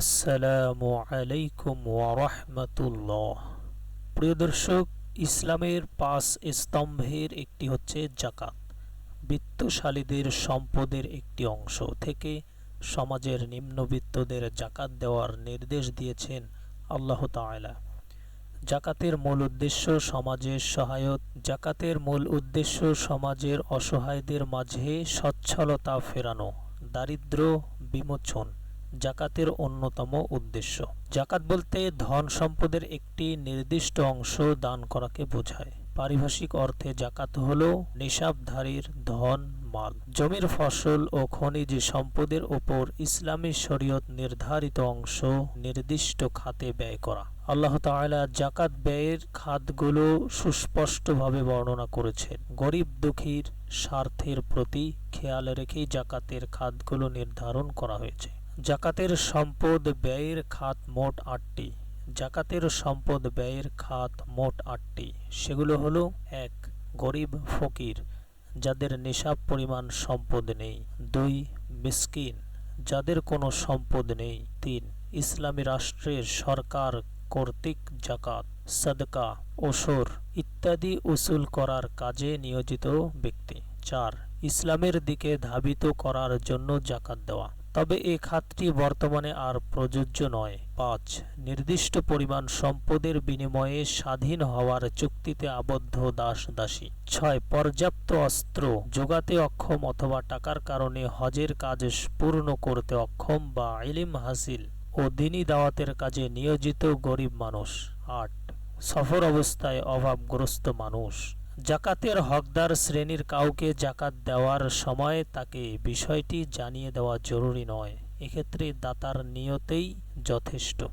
আসসালামু আলাইকুম ওয়ারহমতুল্লাহ। প্রিয় দর্শক, ইসলামের পাঁচ স্তম্ভের একটি হচ্ছে জাকাত বিত্তশালীদের সম্পদের একটি অংশ থেকে সমাজের নিম্নবিত্তদের জাকাত দেওয়ার নির্দেশ দিয়েছেন আল্লাহ তাআলা। জাকাতের মূল উদ্দেশ্য সমাজের সহায়ত জাকাতের মূল উদ্দেশ্য সমাজের অসহায়দের মাঝে সচ্ছলতা ফেরানো দারিদ্র বিমোচন। জাকাতের অন্যতম উদ্দেশ্য। জাকাত বলতে ধন সম্পদের একটি নির্দিষ্ট অংশ দান করাকে বোঝায়। পারিভাষিক অর্থে জাকাত হল নিসাবধারীর ধন, মাল। জমির ফসল ও খনিজ সম্পদের ওপর ইসলামী শরীয়ত নির্ধারিত অংশ নির্দিষ্ট খাতে ব্যয় করা। আল্লাহ তাআলা জাকাত ব্যয়ের খাতগুলো সুস্পষ্টভাবে বর্ণনা করেছেন। গরিব দুঃখীর স্বার্থের প্রতি খেয়াল রেখেই জাকাতের খাতগুলো নির্ধারণ করা হয়েছে। জাকাতের সম্পদ ব্যয়ের খাত মোট আটটি। জাকাতের সম্পদ ব্যয়ের খাত মোট আটটি। সেগুলো হলো, এক, গরিব ফকির, যাদের নিসাব পরিমাণ সম্পদ নেই। দুই, মিসকিন, যাদের কোনো সম্পদ নেই। তিন, ইসলামী রাষ্ট্রের সরকার কর্তৃক জাকাত, সদকা, ওসর ইত্যাদি উসুল করার কাজে নিয়োজিত ব্যক্তি। চার, ইসলামের দিকে ধাবিত করার জন্য জাকাত দেওয়া। তবে এ খাতটি বর্তমানে আর প্রযোজ্য নয়। পাঁচ, নির্দিষ্ট পরিমাণ সম্পদের বিনিময়ে স্বাধীন হওয়ার চুক্তিতে আবদ্ধ দাস দাসী ছয়, পর্যাপ্ত অস্ত্র যোগাতে অক্ষম অথবা টাকার কারণে হজের কাজ পূর্ণ করতে অক্ষম বা ইলিম হাসিল ও দিনী দাওয়াতের কাজে নিয়োজিত গরিব মানুষ। আট, সফর অবস্থায় অভাবগ্রস্ত মানুষ। জাকাতের হকদার শ্রেণির কাউকে জাকাত দেওয়ার সময় তাকে বিষয়টি জানিয়ে দেওয়া জরুরি নয়। এক্ষেত্রে দাতার নিয়তেই যথেষ্ট।